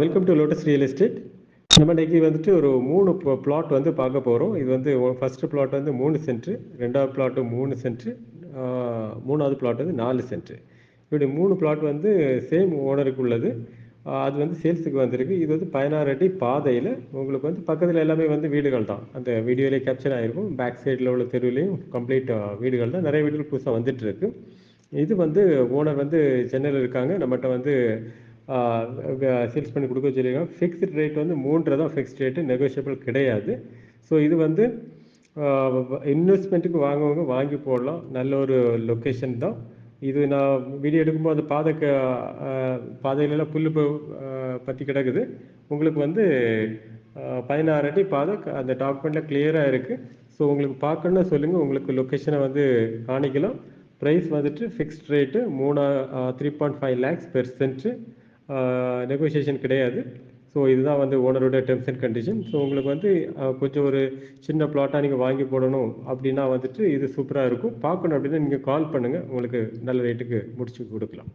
Welcome to Lotus Real Estate நம்ம இன்னைக்கு வந்துட்டு ஒரு மூணு பிளாட் வந்து பார்க்க போகிறோம் இது வந்து ஃபஸ்ட்டு பிளாட் வந்து மூணு சென்ட்ரு ரெண்டாவது பிளாட்டு மூணு சென்ட்ரு மூணாவது பிளாட் வந்து நாலு சென்ட்ரு இப்படி மூணு பிளாட் வந்து சேம் ஓனருக்கு உள்ளது. அது வந்து சேல்ஸுக்கு வந்திருக்கு. இது வந்து பதினாறு அடி பாதையில் உங்களுக்கு வந்து பக்கத்தில் எல்லாமே வந்து வீடுகள் தான். அந்த வீடியோலேயே கேப்சர் ஆகிருக்கும் பேக் சைடில் உள்ள தெருவுலேயும் கம்ப்ளீட் வீடுகள் தான். நிறைய வீடுகள் புதுசாக வந்துட்டு இருக்கு. இது வந்து ஓனர் வந்து சென்னையில் இருக்காங்க. நம்மகிட்ட வந்து சேல்ஸ் பண்ணி கொடுக்க சொல்லியிருக்காங்க. ஃபிக்ஸ்ட் ரேட் வந்து மூன்று தான் ஃபிக்ஸ்ட் ரேட்டு நெகோஷியபிள் கிடையாது. ஸோ இது வந்து இன்வெஸ்ட்மெண்ட்டுக்கு வாங்குவவங்க வாங்கி போடலாம். நல்ல ஒரு லொக்கேஷன் தான். இது நான் வீடியோ எடுக்கும்போது பாதை க பாதையிலலாம் புல் பற்றி கிடக்குது. உங்களுக்கு வந்து பதினாறு அடி பாதை அந்த டாக்குமெண்ட்டில் கிளியராக இருக்குது ஸோ உங்களுக்கு பார்க்கணுன்னா சொல்லுங்கள் உங்களுக்கு லொக்கேஷனை வந்து காணிக்கலாம். ப்ரைஸ் வந்துட்டு ஃபிக்ஸ்ட் ரேட்டு மூணா three point five lakhs per cent negotiation கிடையாது. ஸோ இதுதான் வந்து ஓனரோட டெர்ம்ஸ் அண்ட் கண்டிஷன் ஸோ உங்களுக்கு வந்து கொஞ்சம் ஒரு சின்ன பிளாட்டாக நீங்கள் வாங்கி போடணும் அப்படின்னா வந்துட்டு இது சூப்பராக இருக்கும். பார்க்கணும் அப்படின்னா நீங்கள் கால் பண்ணுங்கள் உங்களுக்கு நல்ல ரேட்டுக்கு முடிச்சு கொடுக்கலாம்.